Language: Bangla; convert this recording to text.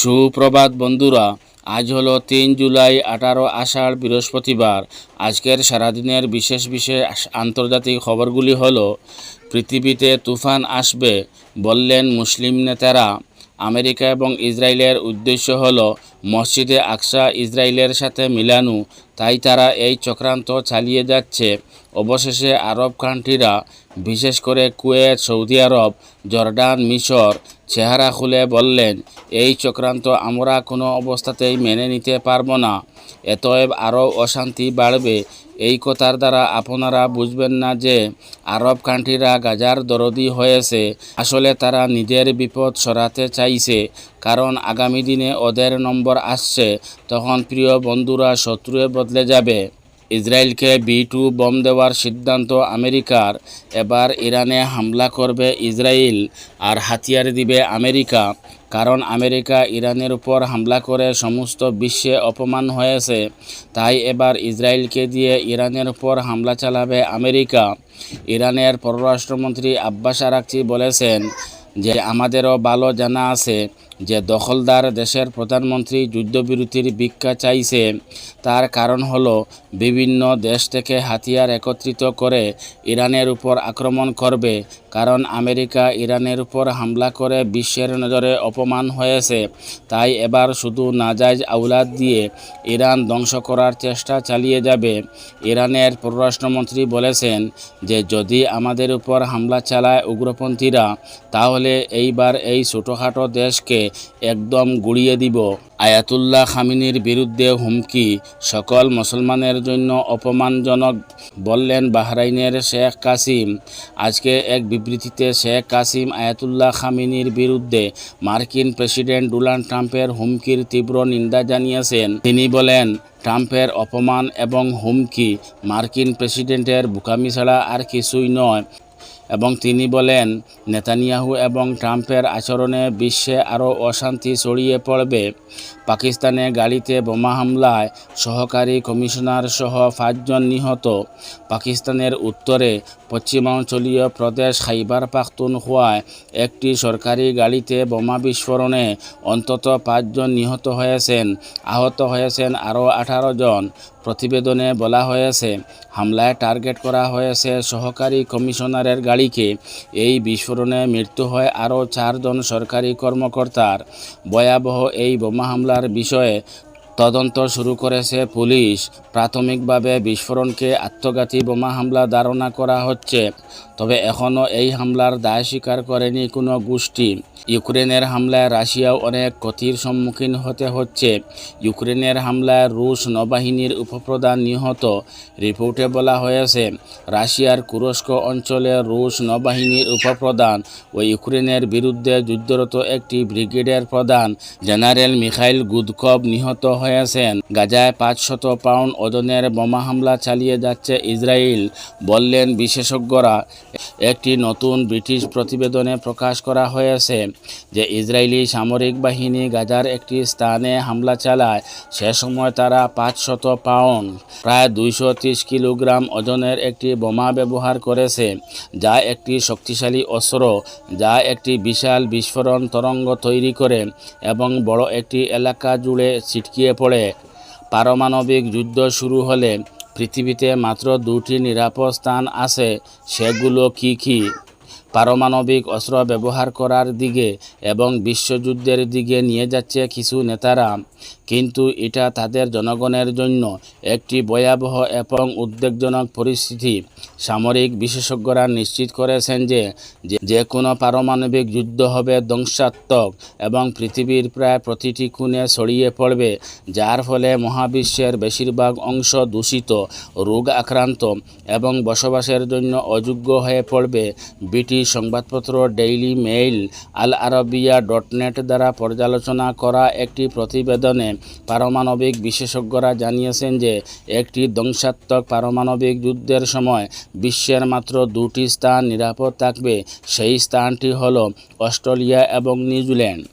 সুপ্রভাত বন্ধুরা, আজ হলো তিন জুলাই আঠারো আষাঢ় বৃহস্পতিবার। আজকের সারাদিনের বিশেষ বিশেষ আন্তর্জাতিক খবরগুলি হল, পৃথিবীতে তুফান আসবে বললেন মুসলিম নেতারা। আমেরিকা এবং ইসরায়েলের উদ্দেশ্য হল, মসজিদে আকসা ইসরায়েলের সাথে মিলানো, তাই তারা এই চক্রান্ত চালিয়ে যাচ্ছে। অবশেষে আরব কান্ট্রিরা, বিশেষ করে কুয়েত, সৌদি আরব, জর্ডান, মিশর চেহারা খুলে বললেন, এই চক্রান্ত আমরা কোনো অবস্থাতেই মেনে নিতে পারব না। এতএব আরও অশান্তি বাড়বে। এই কথার দ্বারা আপনারা বুঝবেন না যে আরব কান্ট্রিরা গাজার দরদি হয়েছে। আসলে তারা নিজের বিপদ সরাতে চাইছে। কারণ আগামী দিনে ওদের নম্বর আসছে। তখন প্রিয় বন্ধুরা শত্রুয়ে বদলে যাবে। ইসরায়েলকে বি টু বম দেওয়ার সিদ্ধান্ত আমেরিকার। এবার ইরানে হামলা করবে ইসরায়েল আর হাতিয়ার দিবে আমেরিকা, কারণ আমেরিকা ইরানের উপর হামলা করে সমস্ত বিশ্বে অপমান হয়েছে। তাই এবার ইসরায়েলকে দিয়ে ইরানের উপর হামলা চালাবে আমেরিকা। ইরানের পররাষ্ট্রমন্ত্রী আব্বাস আরাকচি বলেছেন যে, আমাদেরও ভালো জানা আছে যে দখলদার দেশের প্রধানমন্ত্রী যুদ্ধবিরতির ভিক্ষা চাইছে, তার কারণ হল বিভিন্ন দেশ থেকে হাতিয়ার একত্রিত করে ইরানের উপর আক্রমণ করবে, কারণ আমেরিকা ইরানের উপর হামলা করে বিশ্বের নজরে অপমান হয়েছে। তাই এবার শুধু নাজাইজ আউলাদ দিয়ে ইরান ধ্বংস করার চেষ্টা চালিয়ে যাবে, ইরানের পররাষ্ট্রমন্ত্রী বলেছেন যে যদি আমাদের উপর হামলা চালায় উগ্রপন্থীরা, তাহলে এইবার এই ছোটোখাটো দেশকে একদম গুড়িয়ে দিব। আয়াতুল্লাহ খামিনির বিরুদ্ধে হুমকি, সকল মুসলমানের জন্য অপমানজনক বললেন বাহরাইনের শেখ কাসিম। আজকে এক বিবৃতিতে শেখ কাসিম আয়াতুল্লাহ খামিনির বিরুদ্ধে মার্কিন প্রেসিডেন্ট ডোনাল্ড ট্রাম্পের হুমকির তীব্র নিন্দা জানিয়েছেন। তিনি বলেন, ট্রাম্পের অপমান এবং হুমকি মার্কিন প্রেসিডেন্টের বুকামি ছাড়া আর কিছুই নয়। এবং তিনি বলেন, নেতানিয়াহু এবং ট্রাম্পের আচরণে বিশ্বে আরও অশান্তি ছড়িয়ে পড়বে। পাকিস্তানে গাড়িতে বোমা হামলায় সহকারী কমিশনার সহ পাঁচজন নিহত। পাকিস্তানের উত্তরে পশ্চিমাঞ্চলীয় প্রদেশ খাইবার পাখতুনখোয়ায় একটি সরকারি গাড়িতে বোমা বিস্ফোরণে অন্তত পাঁচজন নিহত হয়েছেন, আহত হয়েছেন আরও আঠারো জন। প্রতিবেদনে বলা হয়েছে, হামলায় টার্গেট করা হয়েছে সহকারী কমিশনারের গাড়িকে এই বিস্ফোরণে মৃত্যু হয় আরও চারজন সরকারি কর্মকর্তার। ভয়াবহ এই বোমা হামলার বিষয়ে তদন্ত শুরু করেছে পুলিশ। প্রাথমিকভাবে বিস্ফোরণকে আত্মঘাতী বোমা হামলা ধারণা করা হচ্ছে, তবে এখনও এই হামলার দায় স্বীকার করেনি কোনো গোষ্ঠী। ইউক্রেনের হামলায় রাশিয়াও অনেক ক্ষতির সম্মুখীন হতে হচ্ছে। ইউক্রেনের হামলায় রুশ নৌবাহিনীর উপপ্রধান নিহত, রিপোর্টে বলা হয়েছে, রাশিয়ার কুরস্ক অঞ্চলে রুশ নৌবাহিনীর উপপ্রধান ও ইউক্রেনের বিরুদ্ধে যুদ্ধরত একটি ব্রিগেডের প্রধান জেনারেল মিখাইল গুদকভ নিহত হয়েছেন গাজায় পাঁচশত পাউন্ড ওজনের বোমা হামলা চালিয়ে যাচ্ছে ইসরায়েল, বললেন বিশেষজ্ঞরা। একটি নতুন ব্রিটিশ প্রতিবেদনে প্রকাশ করা হয়েছে যে ইসরায়েলি সামরিক বাহিনী গাজার একটি স্থানে হামলা চালায়। সে সময় তারা পাঁচশত পাউন্ড, প্রায় দুইশো ত্রিশ কিলোগ্রাম ওজনের একটি বোমা ব্যবহার করেছে, যা একটি শক্তিশালী অস্ত্র, যা একটি বিশাল বিস্ফোরণ তরঙ্গ তৈরি করে এবং বড় একটি এলাকা জুড়ে ছিটকিয়ে পড়ে। পারমাণবিক যুদ্ধ শুরু হলে পৃথিবীতে মাত্র দুটি নিরাপদ স্থান আছে সেগুলো কি কী? পারমাণবিক অস্ত্র ব্যবহার করার দিকে এবং বিশ্বযুদ্ধের দিকে নিয়ে যাচ্ছে কিছু নেতারা। কিন্তু এটা তাদের জনগণের জন্য একটি ভয়াবহ এবং উদ্বেগজনক পরিস্থিতি। সামরিক বিশেষজ্ঞরা নিশ্চিত করেছেন যে যে কোনো পারমাণবিক যুদ্ধ হবে ধ্বংসাত্মক এবং পৃথিবীর প্রায় প্রতিটি খুনে ছড়িয়ে পড়বে, যার ফলে মহাবিশ্বের বেশিরভাগ অংশ দূষিত, রোগ আক্রান্ত এবং বসবাসের জন্য অযোগ্য হয়ে পড়বে ব্রিটিশ সংবাদপত্র, ডেইলি মেইল আল আরবিয়া ডটনেট দ্বারা পর্যালোচনা করা একটি প্রতিবেদনে পারমাণবিক বিশেষজ্ঞরা জানিয়েছেন যে, একটি ধ্বংসাত্মক পারমাণবিক যুদ্ধের সময় বিশ্বের মাত্র দুটি স্থান নিরাপদ থাকবে। সেই স্থানটি হল অস্ট্রেলিয়া এবং নিউজিল্যান্ড।